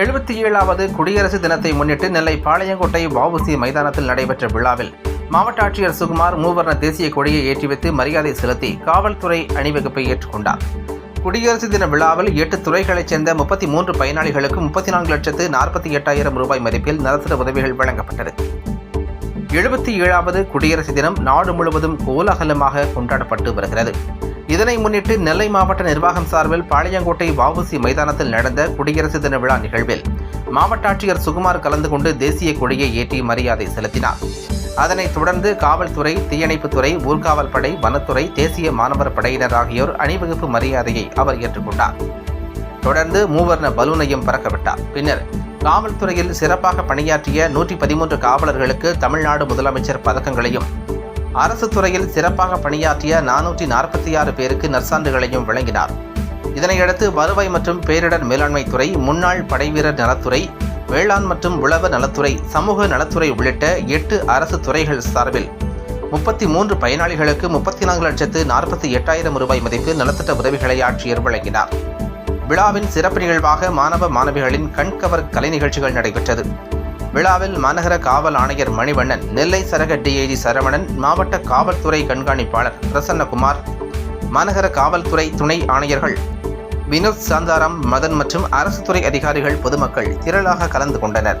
எழுபத்தி ஏழாவது குடியரசு தினத்தை முன்னிட்டு நெல்லை பாளையங்கோட்டை வவுசி மைதானத்தில் நடைபெற்ற விழாவில் மாவட்ட ஆட்சியர் சுகுமார் மூவர்ண தேசிய கொடியை ஏற்றி வைத்து மரியாதை செலுத்தி காவல்துறை அணிவகுப்பை ஏற்றுக்கொண்டார். குடியரசு தின விழாவில் எட்டு துறைகளைச் சேர்ந்த முப்பத்தி மூன்று பயனாளிகளுக்கு முப்பத்தி நான்கு லட்சத்து நாற்பத்தி எட்டாயிரம் ரூபாய் மதிப்பில் நலத்திட்ட உதவிகள் வழங்கப்பட்டது. எழுபத்தி ஏழாவது குடியரசு தினம் நாடு முழுவதும் கோலாகலமாக கொண்டாடப்பட்டு வருகிறது. இதனை முன்னிட்டு நெல்லை மாவட்ட நிர்வாகம் சார்பில் பாளையங்கோட்டை வவுசி மைதானத்தில் நடந்த குடியரசு தின விழா நிகழ்வில் மாவட்ட ஆட்சியர் சுகுமார் கலந்து கொண்டு தேசிய கொடியை ஏற்றி மரியாதை செலுத்தினார். அதனைத் தொடர்ந்து காவல்துறை தீயணைப்புத்துறை ஊர்காவல் படை வனத்துறை தேசிய மாணவர் படையினர் ஆகியோர் அணிவகுப்பு மரியாதையை அவர் ஏற்றுக்கொண்டார். தொடர்ந்து மூவர்ண பலூனையும் பறக்கவிட்டார். பின்னர் காவல்துறையில் சிறப்பாக பணியாற்றிய நூற்றி பதிமூன்று காவலர்களுக்கு தமிழ்நாடு முதலமைச்சர் பதக்கங்களையும் அரசு துறையில் சிறப்பாக பணியாற்றிய நானூற்றி நாற்பத்தி ஆறு பேருக்கு நற்சான்றுகளையும் வழங்கினார். இதனையடுத்து வருவாய் மற்றும் பேரிடர் மேலாண்மை துறை முன்னாள் படைவீரர் நலத்துறை வேளாண் மற்றும் உழவர் நலத்துறை சமூக நலத்துறை உள்ளிட்ட எட்டு அரசு துறைகள் சார்பில் முப்பத்தி மூன்று பயனாளிகளுக்கு முப்பத்தி நான்கு லட்சத்து நாற்பத்தி எட்டாயிரம் ரூபாய் மதிப்பு நலத்திட்ட உதவிகளை ஆட்சியர் வழங்கினார். விழாவின் சிறப்பு நிகழ்வாக மாணவ மாணவிகளின் கண்கவர் கலை நிகழ்ச்சிகள் நடைபெற்றது. விழாவில் மாநகர காவல் ஆணையர் மணிவண்ணன் நெல்லை சரக டிஐஜி சரவணன் மாவட்ட காவல்துறை கண்காணிப்பாளர் பிரசன்னகுமார் மாநகர காவல்துறை துணை ஆணையர்கள் வினோத் சாந்தாராம் மதன் மற்றும் அரசு துறை அதிகாரிகள் பொதுமக்கள் திரளாக கலந்து கொண்டனர்.